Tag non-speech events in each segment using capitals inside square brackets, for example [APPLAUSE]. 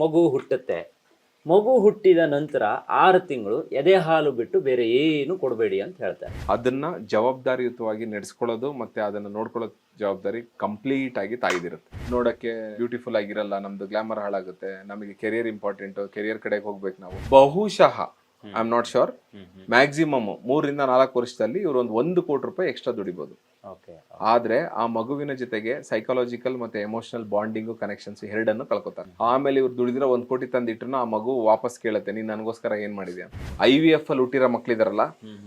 ಮಗು ಹುಟ್ಟುತ್ತೆ. ಮಗು ಹುಟ್ಟಿದ ನಂತರ ಆರು ತಿಂಗಳು ಎದೆ ಹಾಲು ಬಿಟ್ಟು ಬೇರೆ ಏನು ಕೊಡಬೇಡಿ ಅಂತ ಹೇಳ್ತಾರೆ. ಅದನ್ನ ಜವಾಬ್ದಾರಿಯುತವಾಗಿ ನಡೆಸ್ಕೊಳ್ಳೋದು ಮತ್ತೆ ಅದನ್ನ ನೋಡ್ಕೊಳ್ಳೋ ಜವಾಬ್ದಾರಿ ಕಂಪ್ಲೀಟ್ ಆಗಿ ತಾಯಿದಿರುತ್ತೆ. ನೋಡಕ್ಕೆ ಬ್ಯೂಟಿಫುಲ್ ಆಗಿರಲ್ಲ, ನಮ್ದು ಗ್ಲಾಮರ್ ಹಾಳಾಗುತ್ತೆ, ನಮಗೆ ಕೆರಿಯರ್ ಇಂಪಾರ್ಟೆಂಟ್, ಕೆರಿಯರ್ ಕಡೆಗೆ ಹೋಗ್ಬೇಕು ನಾವು. ಬಹುಶಃ I am not sure maximum ಮೂರರಿಂದ ನಾಲ್ಕು ವರ್ಷದಲ್ಲಿ ಇವರು ಒಂದು ಒಂದು ಕೋಟಿ ರೂಪಾಯಿ ಎಕ್ಸ್ಟ್ರಾ ದುಡಿಬೋದು. ಓಕೆ ಆದ್ರೆ ಆ ಮಗುವಿನ ಜೊತೆಗೆ ಸೈಕಾಲಜಿಕಲ್ ಮತ್ತೆ ಎಮೋಷನಲ್ ಬಾಂಡಿಂಗು ಕನೆಕ್ಷನ್ಸ್ ಎರಡನ್ನು ಕಳ್ಕೊತಾರೆ. ಆಮೇಲೆ ಇವ್ರು ದುಡಿದಿರೋ ಒಂದ್ ಕೋಟಿ ತಂದಿಟ್ರು ಆ ಮಗು ವಾಪಸ್ ಕೇಳುತ್ತೆ ನೀನ್ ನನಗೋಸ್ಕರ ಏನ್ ಮಾಡಿದ್ಯಾ? ಐ ವಿ ಎಫ್ ಅಲ್ಲಿ ಹುಟ್ಟಿರೋ ಮಕ್ಳಿದಾರಲ್ಲ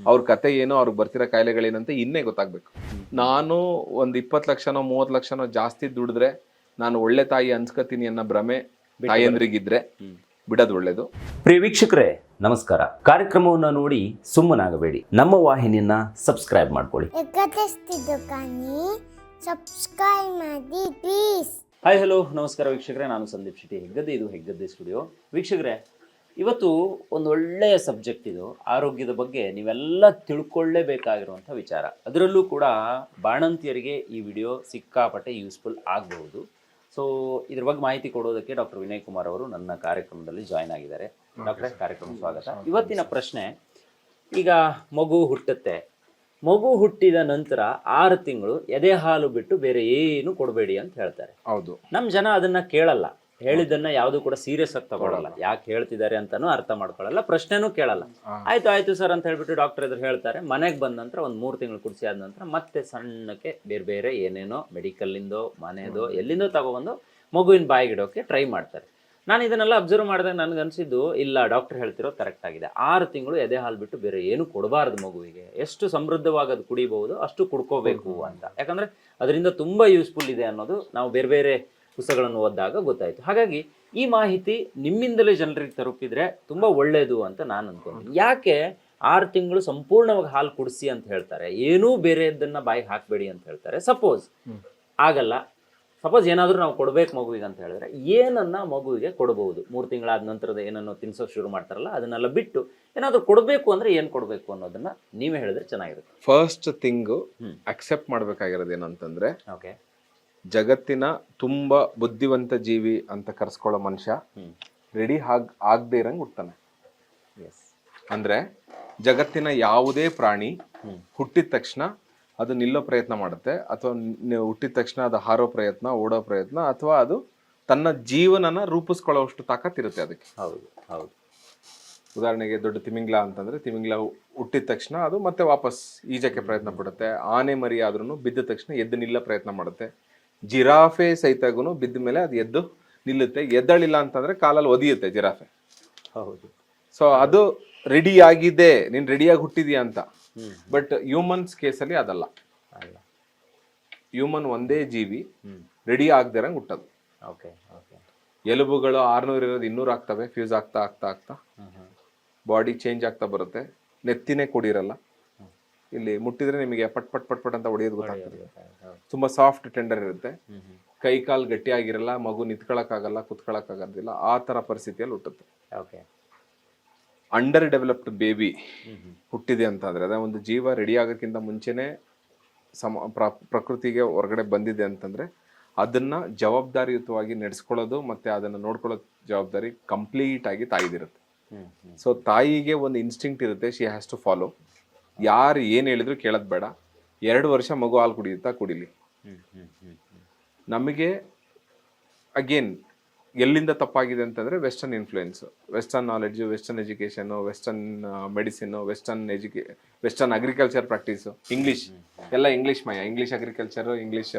ಅವ್ರ ಕತೆ ಏನೋ ಅವ್ರಿಗೆ ಬರ್ತಿರೋ ಕಾಯಿಲೆಗಳೇನಂತ ಇನ್ನೇ ಗೊತ್ತಾಗ್ಬೇಕು. ನಾನು ಒಂದ್ ಇಪ್ಪತ್ತು ಲಕ್ಷನೋ ಮೂವತ್ತು ಲಕ್ಷನೋ ಜಾಸ್ತಿ ದುಡಿದ್ರೆ ನಾನು ಒಳ್ಳೆ ತಾಯಿ ಅನ್ಸ್ಕತೀನಿ ಅನ್ನೋ ಭ್ರಮೆ ತಾಯಂದ್ರಿಗಿದ್ರೆ ಬಿಡೋದು ಒಳ್ಳೇದು. ಪ್ರಿಯ ವೀಕ್ಷಕರೇ ನಮಸ್ಕಾರ. ಕಾರ್ಯಕ್ರಮವನ್ನು ನೋಡಿ ಸುಮ್ಮನಾಗಬೇಡಿ. ನಮ್ಮ ವಾಹಿನಿಯನ್ನ ಸಬ್ಸ್ಕ್ರೈಬ್ ಮಾಡ್ಕೊಳ್ಳಿ. ಸಬ್ಸ್ಕ್ರೈಬ್ ಮಾಡಿ ಪ್ಲೀಸ್ ಹಾಯ್ ಹಲೋ ನಮಸ್ಕಾರ ವೀಕ್ಷಕರೇ. ನಾನು ಸಂದೀಪ್ ಶೆಟ್ಟಿ ಹೆಗ್ಗದ್ದೆ. ಇದು ಹೆಗ್ಗದ್ದೆ ಸ್ಟುಡಿಯೋ ವೀಕ್ಷಕರೇ ಇವತ್ತು ಒಂದು ಒಳ್ಳೆಯ ಸಬ್ಜೆಕ್ಟ್ ಇದು. ಆರೋಗ್ಯದ ಬಗ್ಗೆ ನೀವೆಲ್ಲ ತಿಳ್ಕೊಳ್ಳೇಬೇಕಾಗಿರುವಂಥ ವಿಚಾರ. ಅದರಲ್ಲೂ ಕೂಡ ಬಾಣಂತಿಯರಿಗೆ ಈ ವಿಡಿಯೋ ಸಿಕ್ಕಾಪಟ್ಟೆ ಯೂಸ್ಫುಲ್ ಆಗಬಹುದು. ಸೊ ಇದ್ರ ಬಗ್ಗೆ ಮಾಹಿತಿ ಕೊಡೋದಕ್ಕೆ ಡಾಕ್ಟರ್ ವಿನಯ್ ಕುಮಾರ್ ಅವರು ನನ್ನ ಕಾರ್ಯಕ್ರಮದಲ್ಲಿ ಜಾಯ್ನ್ ಆಗಿದ್ದಾರೆ. ಡಾಕ್ಟರ್ ಕಾರ್ಯಕ್ರಮ ಸ್ವಾಗತ. ಇವತ್ತಿನ ಪ್ರಶ್ನೆ ಈಗ ಮಗು ಹುಟ್ಟುತ್ತೆ. ಮಗು ಹುಟ್ಟಿದ ನಂತರ ಆರು ತಿಂಗಳು ಎದೆ ಹಾಲು ಬಿಟ್ಟು ಬೇರೆ ಏನು ಕೊಡಬೇಡಿ ಅಂತ ಹೇಳ್ತಾರೆ. ಹೌದು. ನಮ್ಮ ಜನ ಅದನ್ನ ಕೇಳಲ್ಲ. ಹೇಳಿದ್ದನ್ನ ಯಾವುದು ಕೂಡ ಸೀರಿಯಸ್ ಆಗಿ ತಗೊಳ್ಳಲ್ಲ ಯಾಕೆ ಹೇಳ್ತಿದ್ದಾರೆ ಅಂತಾನು ಅರ್ಥ ಮಾಡ್ಕೊಳ್ಳಲ್ಲ ಪ್ರಶ್ನೆನೂ ಕೇಳಲ್ಲ. ಆಯ್ತು ಆಯ್ತು ಸರ್ ಅಂತ ಹೇಳ್ಬಿಟ್ಟು ಡಾಕ್ಟರ್ ಎದುರು ಹೇಳ್ತಾರೆ ಮನೆಗೆ ಬಂದ ನಂತರ ಒಂದು ಮೂರು ತಿಂಗಳು ಕುಡಿಸಿ ಆದ ನಂತರ ಮತ್ತೆ ಸಣ್ಣಕ್ಕೆ ಬೇರೆ ಬೇರೆ ಏನೇನೋ ಮೆಡಿಕಲ್ಲಿಂದೋ ಮನೆದೋ ಎಲ್ಲಿಂದೋ ತಗೊಬಂದು ಮಗುವಿನ ಬಾಯಿಗಿಡೋಕೆ ಟ್ರೈ ಮಾಡ್ತಾರೆ. ನಾನು ಇದನ್ನೆಲ್ಲ ಅಬ್ಸರ್ವ್ ಮಾಡಿದಾಗ ನನಗೆ ಅನಿಸಿದ್ದು ಇಲ್ಲ ಡಾಕ್ಟರ್ ಹೇಳ್ತಿರೋದು ಕರೆಕ್ಟ್ ಆಗಿದೆ. ಆರು ತಿಂಗಳು ಎದೆ ಹಾಲು ಬಿಟ್ಟು ಬೇರೆ ಏನು ಕೊಡಬಾರ್ದು ಮಗುವಿಗೆ. ಎಷ್ಟು ಸಮೃದ್ಧವಾಗಿ ಅದು ಕುಡಿಬಹುದು ಅಷ್ಟು ಕುಡ್ಕೋಬೇಕು ಅಂತ. ಯಾಕಂದ್ರೆ ಅದರಿಂದ ತುಂಬಾ ಯೂಸ್ಫುಲ್ ಇದೆ ಅನ್ನೋದು ನಾವು ಬೇರೆ ಬೇರೆ ಪುಸ್ತಕಗಳನ್ನು ಓದಿದಾಗ ಗೊತ್ತಾಯಿತು. ಹಾಗಾಗಿ ಈ ಮಾಹಿತಿ ನಿಮ್ಮಿಂದಲೇ ಜನರಿಗೆ ತಲುಪಿದ್ರೆ ತುಂಬಾ ಒಳ್ಳೆಯದು ಅಂತ ನಾನು ಅನ್ಕೊಂತೀನಿ. ಯಾಕೆ ಆರು ತಿಂಗಳು ಸಂಪೂರ್ಣವಾಗಿ ಹಾಲು ಕುಡಿಸಿ ಅಂತ ಹೇಳ್ತಾರೆ? ಏನೂ ಬೇರೆದನ್ನ ಬಾಯಿಗೆ ಹಾಕಬೇಡಿ ಅಂತ ಹೇಳ್ತಾರೆ. ಸಪೋಸ್ ಆಗಲ್ಲ ಸಪೋಸ್ ಏನಾದರೂ ನಾವು ಕೊಡಬೇಕು ಮಗುವಿಗೆ ಅಂತ ಹೇಳಿದ್ರೆ ಏನನ್ನು ಮಗುವಿಗೆ ಕೊಡಬಹುದು ಮೂರು ತಿಂಗಳಾದ ನಂತರದ ಏನನ್ನೋ ತಿನ್ಸೋಕೆ ಶುರು ಮಾಡ್ತಾರಲ್ಲ ಅದನ್ನೆಲ್ಲ ಬಿಟ್ಟು ಏನಾದರೂ ಕೊಡಬೇಕು ಅಂದರೆ ಏನು ಕೊಡಬೇಕು ಅನ್ನೋದನ್ನು ನೀವೇ ಹೇಳಿದ್ರೆ ಚೆನ್ನಾಗಿರುತ್ತೆ. ಫಸ್ಟ್ ಥಿಂಗು ಅಕ್ಸೆಪ್ಟ್ ಮಾಡಬೇಕಾಗಿರೋದು ಏನಂತಂದರೆ ಓಕೆ ಜಗತ್ತಿನ ತುಂಬ ಬುದ್ಧಿವಂತ ಜೀವಿ ಅಂತ ಕರೆಸ್ಕೊಳ್ಳೋ ಮನುಷ್ಯ ರೆಡಿ ಆಗ್ ಆಗದೆ ಇರಂಗೆ ಹುಡ್ತಾನೆ ಎಸ್ ಅಂದರೆ ಜಗತ್ತಿನ ಯಾವುದೇ ಪ್ರಾಣಿ. ಹುಟ್ಟಿದ ತಕ್ಷಣ ಅದು ನಿಲ್ಲೋ ಪ್ರಯತ್ನ ಮಾಡುತ್ತೆ. ಅಥವಾ ಹುಟ್ಟಿದ ತಕ್ಷಣ ಅದು ಹಾರೋ ಪ್ರಯತ್ನ ಓಡೋ ಪ್ರಯತ್ನ ಅಥವಾ ಅದು ತನ್ನ ಜೀವನನ ರೂಪಿಸ್ಕೊಳ್ಳೋಷ್ಟು ತಾಕತ್ತಿರುತ್ತೆ ಅದಕ್ಕೆ. ಹೌದು ಹೌದು. ಉದಾಹರಣೆಗೆ ದೊಡ್ಡ ತಿಮಿಂಗ್ಲ ಅಂತಂದ್ರೆ ತಿಮಿಂಗ್ಲ ಹುಟ್ಟಿದ ತಕ್ಷಣ ಅದು ಮತ್ತೆ ವಾಪಸ್ ಈಜಕ್ಕೆ ಪ್ರಯತ್ನ ಪಡುತ್ತೆ. ಆನೆ ಮರಿ ಆದ್ರೂ ಬಿದ್ದ ತಕ್ಷಣ ಎದ್ದು ನಿಲ್ಲ ಪ್ರಯತ್ನ ಮಾಡುತ್ತೆ. ಜಿರಾಫೆ ಸಹಿತಗೂ ಬಿದ್ದ ಮೇಲೆ ಅದು ಎದ್ದು ನಿಲ್ಲುತ್ತೆ. ಎದ್ದಳಿಲ್ಲ ಅಂತಂದ್ರೆ ಕಾಲಲ್ಲಿ ಒದಿಯುತ್ತೆ ಜಿರಾಫೆ. ಹೌದು. ಸೊ ಅದು ರೆಡಿ ಆಗಿದೆ. ನೀನ್ ರೆಡಿಯಾಗಿ ಹುಟ್ಟಿದೀಯ ಅಂತ. ಬಟ್ ಹ್ಯೂಮನ್ಸ್ ಕೇಸಲ್ಲಿ ಅದಲ್ಲ. ಅಲ್ಲ. ಹ್ಯೂಮನ್ ಒಂದೇ ಜೀವಿ ರೆಡಿ ಆಗದಿರಂಗೆ ಹುಟ್ಟೋದು. ಓಕೆ ಓಕೆ ಎಲುಬುಗಳು ಆರ್ನೂರು ಇರೋದು ಇನ್ನೂರು ಆಗ್ತವೆ ಫ್ಯೂಸ್ ಆಗ್ತಾ ಆಗ್ತಾ ಆಗ್ತಾ. ಬಾಡಿ ಚೇಂಜ್ ಆಗ್ತಾ ಬರುತ್ತೆ. ನೆತ್ತಿನೇ ಕೊಡಿರಲ್ಲ. ಇಲ್ಲಿ ಮುಟ್ಟಿದ್ರೆ ನಿಮಗೆ ಪಟ್ ಪಟ್ ಪಟ್ ಪಟ್ ಅಂತ ಹೊಡೆಯೋದು ಗೊತ್ತಾಗ್ತದೆ. ತುಂಬಾ ಸಾಫ್ಟ್ ಟೆಂಡರ್ ಇರುತ್ತೆ. ಕೈ ಕಾಲು ಗಟ್ಟಿಯಾಗಿರಲ್ಲ ಮಗು ನಿಂತ್ಕೊಳಕ್ಕಾಗಲ್ಲ ಕುತ್ಕೊಳಕ್ಕಾಗೋದಿಲ್ಲ ಆ ತರ ಪರಿಸ್ಥಿತಿಯಲ್ಲಿ ಹುಟ್ಟುತ್ತೆ. ಓಕೆ ಅಂಡರ್ ಡೆವಲಪ್ಡ್ ಬೇಬಿ ಹುಟ್ಟಿದೆ ಅಂತ ಅಂದರೆ ಅದೇ ಒಂದು ಜೀವ ರೆಡಿ ಆಗೋಕ್ಕಿಂತ ಮುಂಚೆನೆ ಸಮ ಪ್ರ- ಪ್ರಕೃತಿಗೆ ಹೊರಗಡೆ ಬಂದಿದೆ ಅಂತಂದ್ರೆ ಅದನ್ನ ಜವಾಬ್ದಾರಿಯುತವಾಗಿ ನಡೆಸ್ಕೊಳ್ಳೋದು ಮತ್ತೆ ಅದನ್ನ ನೋಡ್ಕೊಳ್ಳೋ ಜವಾಬ್ದಾರಿ ಕಂಪ್ಲೀಟ್ ಆಗಿ ತಾಯಿದಿರುತ್ತೆ. ಸೊ ತಾಯಿಗೆ ಒಂದು ಇನ್ಸ್ಟಿಂಕ್ಟ್ ಇರುತ್ತೆ ಶಿ ಹ್ಯಾಸ್ ಟು ಫಾಲೋ ಯಾರು ಏನು ಹೇಳಿದ್ರು ಕೇಳೋದು ಬೇಡ. ಎರಡು ವರ್ಷ ಮಗು ಹಾಲು ಕುಡಿಯುತ್ತಾ ಕುಡಿಲಿ. ನಮಗೆ ಅಗೇನ್ ಎಲ್ಲಿಂದ ತಪ್ಪಾಗಿದೆ ಅಂತಂದ್ರೆ western influence western knowledge western education western medicine western ಎಜುಕೇ western agriculture practice English ಎಲ್ಲ ಇಂಗ್ಲೀಷ್ ಮಯ. English agriculture English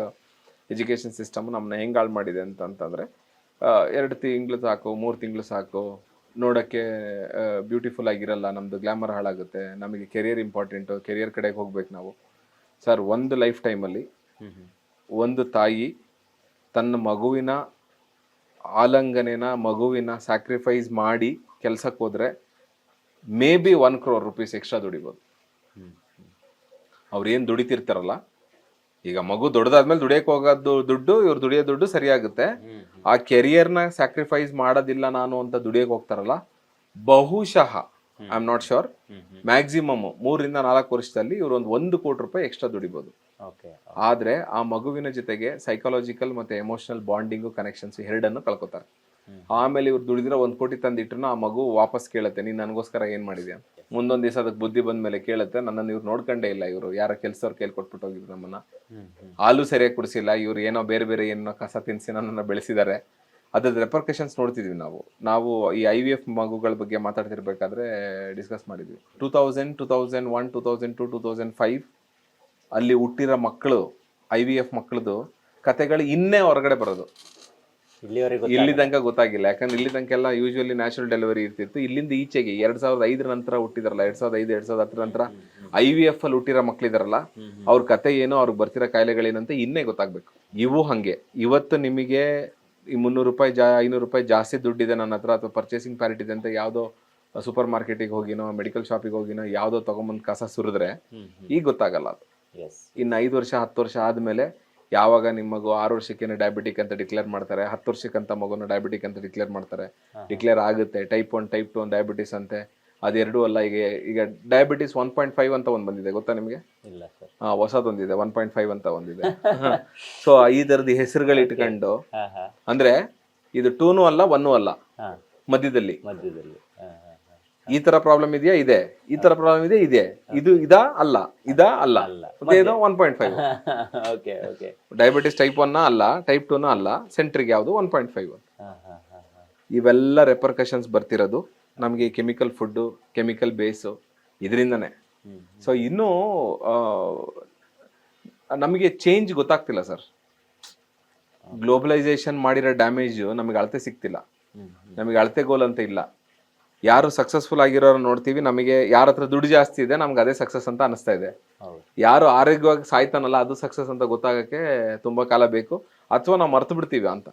education system ನಮ್ಮನ್ನ ಹೆಂಗೆ ಹಾಳು ಮಾಡಿದೆ ಅಂತ ಅಂತಂದ್ರೆ ಎರಡು ತಿಂಗಳು ಸಾಕು ಮೂರು ತಿಂಗಳು ಸಾಕು ನೋಡೋಕ್ಕೆ ಬ್ಯೂಟಿಫುಲ್ ಆಗಿರಲ್ಲ ನಮ್ಮದು ಗ್ಲಾಮರ್ ಹಾಳಾಗುತ್ತೆ ನಮಗೆ ಕೆರಿಯರ್ ಇಂಪಾರ್ಟೆಂಟು ಕೆರಿಯರ್ ಕಡೆಗೆ ಹೋಗ್ಬೇಕು ನಾವು. ಸರ್ ಒಂದು ಲೈಫ್ ಟೈಮಲ್ಲಿ ಒಂದು ತಾಯಿ ತನ್ನ ಮಗುವಿನ ಆಲಂಗನೆನ ಮಗುವಿನ ಸ್ಯಾಕ್ರಿಫೈಸ್ ಮಾಡಿ ಕೆಲ್ಸಕ್ಕೆ ಹೋದ್ರೆ maybe one crore rupees extra ದುಡಿಬೋದು. ಅವ್ರು ಏನು ದುಡಿತಿರ್ತಾರಲ್ಲ ಈಗ ಮಗು ದೊಡ್ಡದಾದ್ಮೇಲೆ ದುಡಿಯಕ್ಕೆ ಹೋಗೋದು ದುಡ್ಡು ಇವ್ರು ದುಡಿಯೋ ದುಡ್ಡು ಸರಿಯಾಗುತ್ತೆ. ಆ ಕೆರಿಯರ್ನ ಸ್ಯಾಕ್ರಿಫೈಸ್ ಮಾಡೋದಿಲ್ಲ ನಾನು ಅಂತ ದುಡಿಯಕ್ಕೆ ಹೋಗ್ತಾರಲ್ಲ ಬಹುಶಃ I am not sure maximum ಮೂರರಿಂದ ನಾಲ್ಕು ವರ್ಷದಲ್ಲಿ ಇವರು ಒಂದು ಒಂದು ಕೋಟಿ ರೂಪಾಯಿ ಎಕ್ಸ್ಟ್ರಾ ದುಡಿಬೋದು. ಆದ್ರೆ ಆ ಮಗುವಿನ ಜೊತೆಗೆ ಸೈಕಾಲಜಿಕಲ್ ಮತ್ತೆ ಎಮೋಷನಲ್ ಬಾಂಡಿಂಗು ಕನೆಕ್ಷನ್ಸ್ ಎರಡನ್ನು ಕಳ್ಕೊತಾರೆ. ಆಮೇಲೆ ಇವ್ರು ದುಡಿದ್ರೆ ಒಂದ್ ಕೋಟಿ ತಂದಿಟ್ರು ಆ ಮಗು ವಾಪಸ್ ಕೇಳುತ್ತೆ ನೀನ್ ನನಗೋಸ್ಕರ ಏನ್ ಮಾಡಿದ್ಯಾ? ಮುಂದೊಂದ್ ದಿವಸ ಅದಕ್ಕೆ ಬುದ್ಧಿ ಬಂದ ಮೇಲೆ ಕೇಳುತ್ತೆ ನನ್ನನ್ನು ಇವ್ರು ನೋಡ್ಕೊಂಡೇ ಇಲ್ಲ ಇವರು ಯಾರ ಕೆಲ್ಸವ್ರು ಕೇಳಿ ಕೊಟ್ಬಿಟ್ಟು ಹೋಗಿದ್ರು ನಮ್ಮನ್ನ. ಹಾಲು ಸರಿಯಾಗಿ ಕುಡಿಸಿಲ್ಲ ಇವ್ರು ಏನೋ ಬೇರೆ ಬೇರೆ ಏನೋ ಕಸ ತಿನ್ಸಿ ನನ್ನನ್ನು ಬೆಳೆಸಿದ್ದಾರೆ. ಅದ್ರದ್ದು ರೆಪರ್ಕಷನ್ಸ್ ನೋಡ್ತಿದ್ವಿ ನಾವು. ನಾವು ಈ ಐ ವಿ ಎಫ್ ಮಗುಗಳ ಬಗ್ಗೆ ಮಾತಾಡ್ತಿರ್ಬೇಕಾದ್ರೆ ಡಿಸ್ಕಸ್ ಮಾಡಿದ್ವಿ. Two thousand two thousand one two thousand to two thousand five ಅಲ್ಲಿ ಹುಟ್ಟಿರೋ ಮಕ್ಕಳು ಐ ವಿ ಎಫ್ ಮಕ್ಕಳದು ಕತೆಗಳು ಇನ್ನೇ ಹೊರಗಡೆ ಬರೋದು. ಇಲ್ಲಿವರೆಗೂ ಇಲ್ಲಿ ತನಕ ಗೊತ್ತಾಗಿಲ್ಲ. ಯಾಕಂದ್ರೆ ಇಲ್ಲಿ ತನಕ ಎಲ್ಲ ಯೂಶುವಲಿ ನ್ಯಾಚುರಲ್ ಡೆಲಿವರಿ ಇರ್ತಿತ್ತು. ಇಲ್ಲಿಂದ ಈಚೆಗೆ ಎರಡ್ ಸಾವಿರದ ಐದರ ನಂತರ ಹುಟ್ಟಿದಾರಲ್ಲ ಎರಡ್ ಸಾವಿರದ ಐದು ಎರಡ್ ಸಾವಿರದ ಹತ್ತರ ನಂತರ ಐ ವಿ ಎಫ್ ಅಲ್ಲಿ ಹುಟ್ಟಿರೋ ಮಕ್ಳಿದಾರಲ್ಲ ಅವ್ರ ಕತೆ ಏನು ಅವ್ರಿಗೆ ಬರ್ತಿರೋ ಕಾಯಿಲೆಗಳೇನಂತ ಇನ್ನೇ ಗೊತ್ತಾಗ್ಬೇಕು. ಇವು ಹಂಗೆ. ಇವತ್ತು ನಿಮಗೆ ಈ ಮುನ್ನೂರು ರೂಪಾಯಿ ಜಾ ಐನೂರು ರೂಪಾಯಿ ಜಾಸ್ತಿ ದುಡ್ಡಿದೆ ನನ್ನ ಹತ್ರ ಅಥವಾ ಪರ್ಚೇಸಿಂಗ್ ಪ್ಯಾರಿಟಿ ಇದೆ ಅಂತ ಯಾವುದೋ ಸೂಪರ್ ಮಾರ್ಕೆಟಿಗೆ ಹೋಗಿನೋ ಮೆಡಿಕಲ್ ಶಾಪಿಗೆ ಹೋಗಿನೋ ಯಾವುದೋ ತಗೊಂಬಂದು ಕಸ ಸುರಿದ್ರೆ ಈಗ ಗೊತ್ತಾಗಲ್ಲ ಅದು. ಇನ್ನು ಐದು ವರ್ಷ ಹತ್ತು ವರ್ಷ ಆದಮೇಲೆ ಯಾವಾಗ ನಿಮ್ಮ ಮಗು ಆರು ವರ್ಷಕ್ಕೇನೆ ಡಯಾಬಿಟಿಕ್ ಅಂತ ಡಿಕ್ಲೇರ್ ಮಾಡ್ತಾರೆ ಹತ್ತು ವರ್ಷಕ್ಕಂತ ಮಗುನ ಡಯಾಬಿಟಿಕ್ ಅಂತ ಡಿಕ್ಲೇರ್ ಮಾಡ್ತಾರೆ ಡಿಕ್ಲೇರ್ ಆಗುತ್ತೆ. Type one type two diabetes ಅಂತೆ. ಅದೆರಡೂ ಅಲ್ಲ ಈಗ ಈಗ ಡಯಾಬಿಟಿಸ್ ಒನ್ ಪಾಯಿಂಟ್ ಫೈವ್ ಅಂತ ಒಂದು ಬಂದಿದೆ ಗೊತ್ತಾ ನಿಮಗೆ? ಹಾ ಹೊಸದೊಂದಿದೆ ಒನ್ ಪಾಯಿಂಟ್ ಫೈವ್ ಅಂತ ಒಂದಿದೆ. [LAUGHS] ಸೊ ಈ ಥರದ ಹೆಸರುಗಳು ಇಟ್ಕೊಂಡು ಅಂದ್ರೆ ಇದು ಟೂನು ಅಲ್ಲ ಒನ್ನು ಅಲ್ಲ. ಮಧ್ಯದಲ್ಲಿ. ಮಧ್ಯದಲ್ಲಿ. ಈ ತರ ಪ್ರಾಬ್ಲಮ್ ಇದೆಯಾ? ಇದೆ. ಈ ತರ ಪ್ರಾಬ್ಲಮ್ ಇದೆ ಇದೆ. ಇದು ಇದಾ? ಅಲ್ಲ. ಇದಾ? ಅಲ್ಲ. ಅಲ್ಲ. ಮತ್ತೆ one point five diabetes type one ಅಲ್ಲ ಟೈಪ್ ಟೂನ ಅಲ್ಲ ಸೆಂಟ್ರಿಗೆ ಯಾವುದು? ಒನ್ ಪಾಯಿಂಟ್ ಫೈವ್ ಇವೆಲ್ಲ ರೆಪರ್ಕಷನ್ಸ್ ಬರ್ತಿರೋದು. ನಮಗೆ ಕೆಮಿಕಲ್ ಫುಡ್ಡು ಕೆಮಿಕಲ್ ಬೇಸು ಇದರಿಂದನೇ. ಸೊ ಇನ್ನೂ ನಮಗೆ ಚೇಂಜ್ ಗೊತ್ತಾಗ್ತಿಲ್ಲ ಸರ್ ಗ್ಲೋಬಲೈಸೇಷನ್ ಮಾಡಿರೋ ಡ್ಯಾಮೇಜು ನಮಗೆ ಅಳತೆ ಸಿಗ್ತಿಲ್ಲ. ನಮಗೆ ಅಳತೆ ಗೋಲ್ ಅಂತ ಇಲ್ಲ. ಯಾರು ಸಕ್ಸಸ್ಫುಲ್ ಆಗಿರೋರು ನೋಡ್ತೀವಿ ನಮಗೆ ಯಾರ ಹತ್ರ ದುಡ್ಡು ಜಾಸ್ತಿ ಇದೆ ನಮ್ಗೆ ಅದೇ ಸಕ್ಸಸ್ ಅಂತ ಅನಿಸ್ತಾ ಇದೆ. ಯಾರು ಆರೋಗ್ಯವಾಗಿ ಸಾಯ್ತಾನಲ್ಲ ಅದು ಸಕ್ಸಸ್ ಅಂತ ಗೊತ್ತಾಗಕ್ಕೆ ತುಂಬಾ ಕಾಲ ಬೇಕು ಅಥವಾ ನಾವು ಮರ್ತು ಬಿಡ್ತೀವಿ ಅಂತ.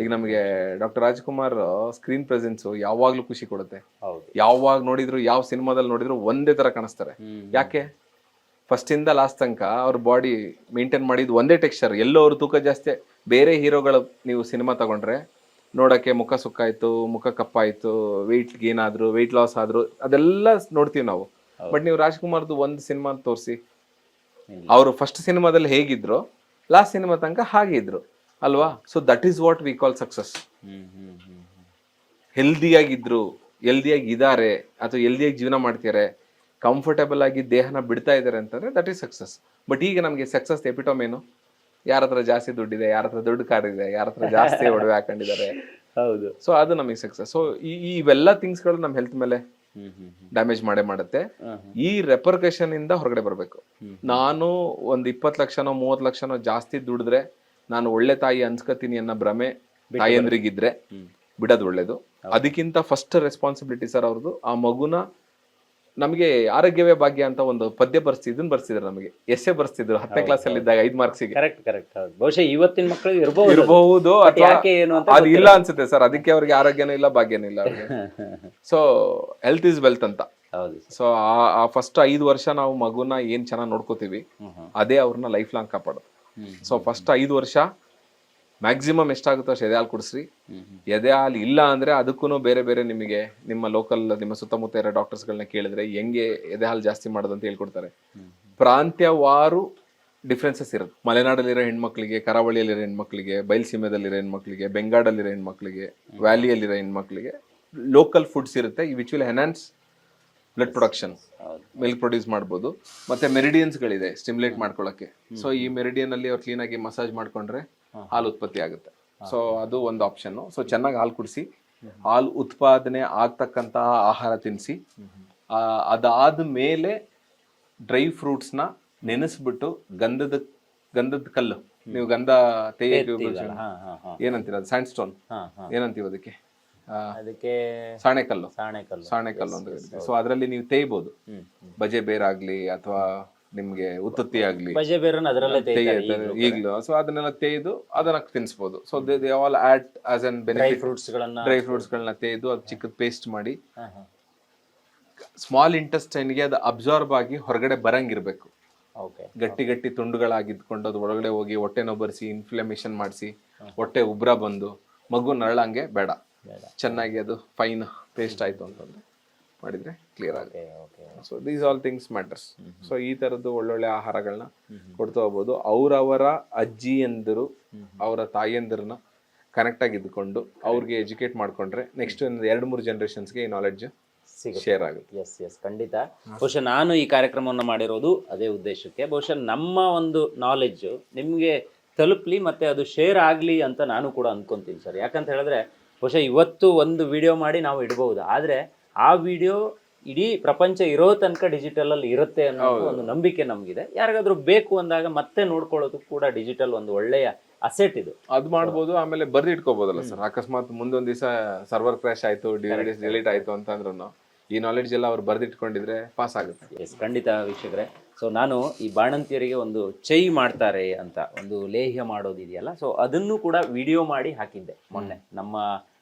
ಈಗ ನಮಗೆ ಡಾಕ್ಟರ್ ರಾಜ್ಕುಮಾರ್ ಸ್ಕ್ರೀನ್ ಪ್ರೆಸೆನ್ಸ್ ಯಾವಾಗ್ಲೂ ಖುಷಿ ಕೊಡುತ್ತೆ. ಯಾವಾಗ ನೋಡಿದ್ರು ಯಾವ ಸಿನಿಮಾದಲ್ಲಿ ನೋಡಿದ್ರು ಒಂದೇ ತರ ಕಾಣಿಸ್ತಾರೆ. ಯಾಕೆ? ಫಸ್ಟ್ ಇಂದ ಲಾಸ್ಟ್ ತನಕ ಅವ್ರ ಬಾಡಿ ಮೇಂಟೈನ್ ಮಾಡಿದ್ ಒಂದೇ ಟೆಕ್ಸ್ಚರ್ ಎಲ್ಲೋ ಅವ್ರ ತೂಕ ಜಾಸ್ತಿ ಬೇರೆ ಹೀರೋಗಳು ನೀವು ಸಿನಿಮಾ ತಗೊಂಡ್ರೆ ನೋಡಕ್ಕೆ ಮುಖ ಸುಕ್ಕಾಯಿತು ಮುಖ ಕಪ್ಪಾಯಿತು ವೆಯ್ಟ್ ಗೇನ್ ಆದ್ರು ವೆಯ್ಟ್ ಲಾಸ್ ಆದ್ರು ಅದೆಲ್ಲ ನೋಡ್ತೀವಿ ನಾವು. ಬಟ್ ನೀವು ರಾಜ್ಕುಮಾರ್ದು ಒಂದು ಸಿನಿಮಾ ತೋರಿಸಿ. ಅವರು ಫಸ್ಟ್ ಸಿನಿಮಾದಲ್ಲಿ ಹೇಗಿದ್ರು ಲಾಸ್ಟ್ ಸಿನಿಮಾ ತನಕ ಹಾಗೆ ಇದ್ರು. ಅಲ್ವಾ? So that is what we call success ಹೆಲ್ದಿಯಾಗಿದ್ರು ಹೆಲ್ದಿಯಾಗಿ ಇದ್ದಾರೆ ಅಥವಾ ಹೆಲ್ದಿಯಾಗಿ ಜೀವನ ಮಾಡ್ತಿದ್ದಾರೆ ಕಂಫರ್ಟಬಲ್ ಆಗಿ ದೇಹನ ಬಿಡ್ತಾ ಇದ್ದಾರೆ ಅಂತಂದ್ರೆ ದಟ್ ಈಸ್ ಸಕ್ಸಸ್ ಬಟ್ ಈಗ ನಮಗೆ ಸಕ್ಸಸ್ ಎಪಿಟೋಮ್ ಏನು? ಯಾರ ಹತ್ರ ಜಾಸ್ತಿ ದುಡ್ಡಿದೆ ಯಾರ ಹತ್ರ ದೊಡ್ಡ ಕಾರ್ ಇದೆ ಯಾರ ಹತ್ರ ಜಾಸ್ತಿ ಒಡವೆ ಹಾಕೊಂಡಿದ್ದಾರೆ. ಹೌದು. ಸೊ ಅದು ನಮಗೆ ಸಕ್ಸಸ್ ಸೊ ಈ ಇವೆಲ್ಲ ಥಿಂಗ್ಸ್ಗಳು ನಮ್ಮ ಹೆಲ್ತ್ ಮೇಲೆ ಡ್ಯಾಮೇಜ್ ಮಾಡೇ ಮಾಡುತ್ತೆ. ಈ ರೆಪರ್ಕಷನ್ ಇಂದ ಹೊರಗಡೆ ಬರಬೇಕು. ನಾನು ಒಂದು ಇಪ್ಪತ್ತು ಲಕ್ಷನೋ ಮೂವತ್ ಲಕ್ಷನೋ ಜಾಸ್ತಿ ದುಡಿದ್ರೆ ನಾನು ಒಳ್ಳೆ ತಾಯಿ ಅನ್ಸ್ಕತೀನಿ ಅನ್ನೋ ಭ್ರಮೆ ತಾಯಂದ್ರಿಗಿದ್ರೆ ಬಿಡೋದು ಒಳ್ಳೇದು. ಅದಕ್ಕಿಂತ ಫಸ್ಟ್ ರೆಸ್ಪಾನ್ಸಿಬಿಲಿಟಿ ಸರ್ ಅವ್ರದ್ದು ಆ ಮಗುನ ನಮಗೆ ಆರೋಗ್ಯವೇ ಭಾಗ್ಯ ಅಂತ ಒಂದು ಪದ್ಯ ಬರ್ಸಿ ಇದನ್ನ ಬರ್ಸಿದ್ರು ನಮಗೆ. ಎಸ್ಸೆ ಬರ್ಸ್ತಿದ್ರು ಹತ್ತನೇ ಕ್ಲಾಸ್ ಅಲ್ಲಿ ಇದ್ದಾಗ ಐದ್ ಮಾರ್ಕ್ಸಿಗೆ ಕರೆಕ್ಟ್ ಕರೆಕ್ಟ್ ಹೌದು. ಬಹುಶಃ ಇವತ್ತಿನ ಮಕ್ಕಳು ಇರಬಹುದು ಇರಬಹುದು ಅಥವಾ ಯಾಕೆ ಏನು ಅಂತ ಅದು ಇಲ್ಲ ಅನ್ಸುತ್ತೆ ಸರ್. ಅದಕ್ಕೆ ಅವ್ರಿಗೆ ಆರೋಗ್ಯನೂ ಇಲ್ಲ ಭಾಗ್ಯನೂ ಇಲ್ಲ ಅವ್ರಿಗೆ. ಸೊ ಹೆಲ್ತ್ ಇಸ್ ವೆಲ್ತ್ ಅಂತ. ಹೌದು ಸೊ ಆ ಫಸ್ಟ್ ಐದು ವರ್ಷ ನಾವು ಮಗುನ ಏನ್ ಚೆನ್ನಾಗಿ ನೋಡ್ಕೋತೀವಿ ಅದೇ ಅವ್ರನ್ನ ಲೈಫ್ ಲಾಂಗ್ ಕಾಪಾಡೋದು. ಸೊ ಫಸ್ಟ್ ಐದು ವರ್ಷ ಮ್ಯಾಕ್ಸಿಮಮ್ ಎಷ್ಟಾಗುತ್ತೋ ಅಷ್ಟು ಎದೆ ಹಾಲು ಕುಡಿಸ್ರಿ ಎದೆ ಹಾಲು ಇಲ್ಲ ಅಂದರೆ ಅದಕ್ಕೂ ಬೇರೆ ಬೇರೆ ನಿಮಗೆ ನಿಮ್ಮ ಲೋಕಲ್ ನಿಮ್ಮ ಸುತ್ತಮುತ್ತ ಇರೋ ಡಾಕ್ಟರ್ಸ್ಗಳನ್ನ ಕೇಳಿದ್ರೆ ಹೆಂಗೆ ಎದೆ ಹಾಲು ಜಾಸ್ತಿ ಮಾಡೋದು ಅಂತ ಹೇಳ್ಕೊಡ್ತಾರೆ. ಪ್ರಾಂತ್ಯವಾರು ಡಿಫ್ರೆನ್ಸಸ್ ಇರುತ್ತೆ. ಮಲೆನಾಡಲ್ಲಿರೋ ಹೆಣ್ಮಕ್ಳಿಗೆ ಕರಾವಳಿಯಲ್ಲಿರೋ ಹೆಣ್ಮಕ್ಳಿಗೆ ಬಯಲುಸೀಮೆದಲ್ಲಿರೋ ಹೆಣ್ಮಕ್ಳಿಗೆ ಬೆಂಗಾಡಲ್ಲಿರೋ ಹೆಣ್ಮಕ್ಳಿಗೆ ವ್ಯಾಲಿಯಲ್ಲಿರೋ ಹೆಣ್ಮಕ್ಳಿಗೆ ಲೋಕಲ್ ಫುಡ್ಸ್ ಇರುತ್ತೆ. Which will enhance blood production milk produce ಮಾಡ್ಬೋದು. ಮತ್ತೆ ಮೆರಿಡಿಯನ್ಸ್ಗಳಿದೆ ಸ್ಟಿಮ್ಯುಲೇಟ್ ಮಾಡ್ಕೊಳ್ಳೋಕೆ ಸೊ ಈ ಮೆರಿಡಿಯನ್ ಅಲ್ಲಿ ಅವ್ರು ಕ್ಲೀನಾಗಿ ಆಗಿ ಮಸಾಜ್ ಮಾಡ್ಕೊಂಡ್ರೆ ಹಾಲು ಉತ್ಪತ್ತಿ ಆಗುತ್ತೆ. ಸೊ ಅದು ಒಂದು ಆಪ್ಷನ್ ಸೊ ಚೆನ್ನಾಗಿ ಹಾಲು ಕುಡಿಸಿ. ಹಾಲು ಉತ್ಪಾದನೆ ಆಗ್ತಕ್ಕಂತಹ ಆಹಾರ ತಿನ್ನಿಸಿ ಅದಾದ ಮೇಲೆ ಡ್ರೈ ಫ್ರೂಟ್ಸ್ನ ನೆನೆಸ್ಬಿಟ್ಟು ಗಂಧದ ಗಂಧದ ಕಲ್ಲು. ನೀವು ಗಂಧ ಏನಂತೀರ ಅದು? ಸ್ಯಾಂಡ್ ಸ್ಟೋನ್ ಏನಂತೀವಿ ಅದಕ್ಕೆ? ಅದಕ್ಕೆ ಸಾಣೆಕಲ್ಲು. ಸಾಣೆಕಲ್ಲು. ಸಾಣೆಕಲ್ಲು ಅಂತ ಸೊ ಅದರಲ್ಲಿ ನೀವು ತೇಯ್ಬೋದು. ಬಜೆ ಬೇರಾಗ್ಲಿ ಅಥವಾ ನಿಮ್ಗೆ ಉತ್ತತ್ತಿ ಆಗ್ಲಿ. ಬಜೆ ಬೇರನ್ನ ಅದರಲ್ಲೇ ತೆಗಿತಾರೆ ಈಗಲೂ ಸೊ ಅದನ್ನೆಲ್ಲ ತೆಯ್ದು ಅದನ್ನ ತಿನ್ಸ್ಬೋದು. So they all at as an dry benefit fruits ಗಳನ್ನ ಡ್ರೈ ಫ್ರೂಟ್ಸ್ ಗಳನ್ನ ತೆಯ್ದು ಅದು ಚಿಕ್ಕ ಪೇಸ್ಟ್ ಮಾಡಿ. ಸ್ಮಾಲ್ ಇಂಟೆಸ್ಟೈನ್ಗೆ ಅದು ಅಬ್ಸಾರ್ಬ್ ಆಗಿ ಹೊರಗಡೆ ಬರಂಗಿರ್ಬೇಕು. ಗಟ್ಟಿ ಗಟ್ಟಿ ತುಂಡುಗಳಾಗಿದ್ಕೊಂಡು ಅದು ಒಳಗಡೆ ಹೋಗಿ ಹೊಟ್ಟೆ ನೋಬರ್ಸಿ ಇನ್ಫ್ಲಮೇಷನ್ ಮಾಡಿಸಿ ಹೊಟ್ಟೆ ಉಬ್ರ ಬಂದು ಮಗು ನರಳಂಗೆ ಬೇಡ. ಬೇಡ. ಚೆನ್ನಾಗಿ ಅದು ಫೈನ್ ಪೇಸ್ಟ್ ಆಯ್ತು ಅಂತಂದ್ರೆ. ಮಾಡಿದ್ರೆ ಕ್ಲಿಯರ್ ಆಗುತ್ತೆ so these all things matters so ಈ ಥರದ್ದು ಒಳ್ಳೊಳ್ಳೆ ಆಹಾರಗಳನ್ನ ಕೊಡ್ತಾ ಹೋಗ್ಬೋದು. ಅವರವರ ಅಜ್ಜಿಯಂದಿರು ಅವರ ತಾಯಿಯಂದಿರನ್ನ ಕನೆಕ್ಟಾಗಿ ಇದ್ಕೊಂಡು ಅವ್ರಿಗೆ ಎಜುಕೇಟ್ ಮಾಡ್ಕೊಂಡ್ರೆ ನೆಕ್ಸ್ಟ್ ಒಂದು ಎರಡು ಮೂರು ಜನ್ರೇಷನ್ಸ್ಗೆ ಈ ನಾಲೆಡ್ಜ್ ಶೇರ್ ಆಗುತ್ತೆ. ಎಸ್ ಎಸ್ ಖಂಡಿತ. ಬಹುಶಃ ನಾನು ಈ ಕಾರ್ಯಕ್ರಮವನ್ನು ಮಾಡಿರೋದು ಅದೇ ಉದ್ದೇಶಕ್ಕೆ. ಬಹುಶಃ ನಮ್ಮ ಒಂದು ನಾಲೆಡ್ಜ್ ನಿಮಗೆ ತಲುಪಲಿ ಮತ್ತೆ ಅದು ಶೇರ್ ಆಗಲಿ ಅಂತ ನಾನು ಕೂಡ ಅಂದ್ಕೊತೀನಿ ಸರ್. ಯಾಕಂತ ಹೇಳಿದ್ರೆ ಬಹುಶಃ ಇವತ್ತು ಒಂದು ವಿಡಿಯೋ ಮಾಡಿ ನಾವು ಇಡ್ಬೋದು ಆದರೆ ಆ ವಿಡಿಯೋ ಇಡೀ ಪ್ರಪಂಚ ಇರೋ ತನಕ ಡಿಜಿಟಲ್ ಅಲ್ಲಿ ಇರುತ್ತೆ ಅನ್ನೋ ಒಂದು ನಂಬಿಕೆ ನಮಗಿದೆ. ಯಾರಿಗಾದ್ರೂ ಬೇಕು ಅಂದಾಗ ಮತ್ತೆ ನೋಡ್ಕೊಳ್ಳೋದು ಕೂಡ ಡಿಜಿಟಲ್ ಒಂದು ಒಳ್ಳೆಯ ಅಸೆಟ್ ಇದು. ಅದು ಮಾಡ್ಬೋದು ಆಮೇಲೆ ಬರ್ದು ಇಟ್ಕೋಬೋದಲ್ಲ ಸರ್. ಅಕಸ್ಮಾತ್ ಮುಂದೊಂದ್ ದಿವಸ ಸರ್ವರ್ ಕ್ರಾಶ್ ಆಯ್ತು ಡಿವಿಡಿಸ್ ಡಿಲೀಟ್ ಆಯ್ತು ಅಂತಂದ್ರೂ ಈ ನಾಲೆಡ್ಜ್ ಎಲ್ಲ ಅವ್ರು ಬರ್ದಿಟ್ಕೊಂಡಿದ್ರೆ ಪಾಸ್ ಆಗುತ್ತೆ. ಎಸ್ ಖಂಡಿತ ವೀಕ್ಷಕರೇ. ಸೊ ನಾನು ಈ ಬಾಣಂತಿಯರಿಗೆ ಒಂದು ಚೈ ಮಾಡ್ತಾರೆ ಅಂತ ಒಂದು ಲೇಹ್ಯ ಮಾಡೋದಿದೆಯಲ್ಲ ಸೊ ಅದನ್ನು ಕೂಡ ವಿಡಿಯೋ ಮಾಡಿ ಹಾಕಿದ್ದೆ ಮೊನ್ನೆ. ನಮ್ಮ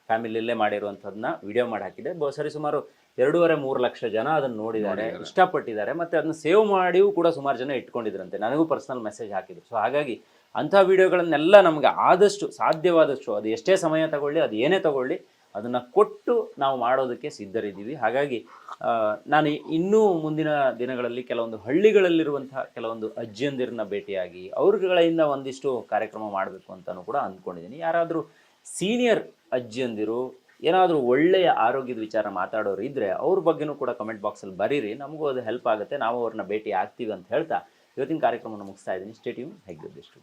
ಫ್ಯಾಮಿಲಿಯಲ್ಲೇ ಮಾಡಿರುವಂಥದ್ದನ್ನ ವಿಡಿಯೋ ಮಾಡಿ ಹಾಕಿದೆ ಸರಿ ಸುಮಾರು ಎರಡೂವರೆ ಮೂರು ಲಕ್ಷ ಜನ ಅದನ್ನು ನೋಡಿದ್ದಾರೆ ಇಷ್ಟಪಟ್ಟಿದ್ದಾರೆ. ಮತ್ತು ಅದನ್ನ ಸೇವ್ ಮಾಡಿಯೂ ಕೂಡ ಸುಮಾರು ಜನ ಇಟ್ಕೊಂಡಿದ್ರಂತೆ. ನನಗೂ ಪರ್ಸನಲ್ ಮೆಸೇಜ್ ಹಾಕಿದ್ರು. ಸೊ ಹಾಗಾಗಿ ಅಂಥ ವಿಡಿಯೋಗಳನ್ನೆಲ್ಲ ನಮಗೆ ಆದಷ್ಟು ಸಾಧ್ಯವಾದಷ್ಟು ಅದು ಎಷ್ಟೇ ಸಮಯ ತಗೊಳ್ಳಿ ಅದು ಏನೇ ತಗೊಳ್ಳಿ ಅದನ್ನು ಕೊಟ್ಟು ನಾವು ಮಾಡೋದಕ್ಕೆ ಸಿದ್ಧರಿದ್ದೀವಿ. ಹಾಗಾಗಿ ನಾನು ಇನ್ನೂ ಮುಂದಿನ ದಿನಗಳಲ್ಲಿ ಕೆಲವೊಂದು ಹಳ್ಳಿಗಳಲ್ಲಿರುವಂತಹ ಕೆಲವೊಂದು ಅಜ್ಜಿಯಂದಿರನ್ನ ಭೇಟಿಯಾಗಿ ಅವ್ರಗಳಿಂದ ಒಂದಿಷ್ಟು ಕಾರ್ಯಕ್ರಮ ಮಾಡಬೇಕು ಅಂತಲೂ ಕೂಡ ಅಂದ್ಕೊಂಡಿದ್ದೀನಿ. ಯಾರಾದರೂ ಸೀನಿಯರ್ ಅಜ್ಜಿಯಂದಿರು ಏನಾದರೂ ಒಳ್ಳೆಯ ಆರೋಗ್ಯದ ವಿಚಾರ ಮಾತಾಡೋರು ಇದ್ದರೆ ಅವ್ರ ಬಗ್ಗೆನೂ ಕೂಡ ಕಮೆಂಟ್ ಬಾಕ್ಸಲ್ಲಿ ಬರೀರಿ, ನಮಗೂ ಅದು ಹೆಲ್ಪ್ ಆಗುತ್ತೆ, ನಾವು ಅವ್ರನ್ನ ಭೇಟಿ ಆಗ್ತೀವಿ ಅಂತ ಹೇಳ್ತಾ ಇವತ್ತಿನ ಕಾರ್ಯಕ್ರಮವನ್ನು ಮುಗಿಸ್ತಾ ಇದ್ದೀನಿ. ಸ್ಟೇಟ್ಯೂನ್ ಹೆಗ್ಗದ್ದಿಷ್ಟು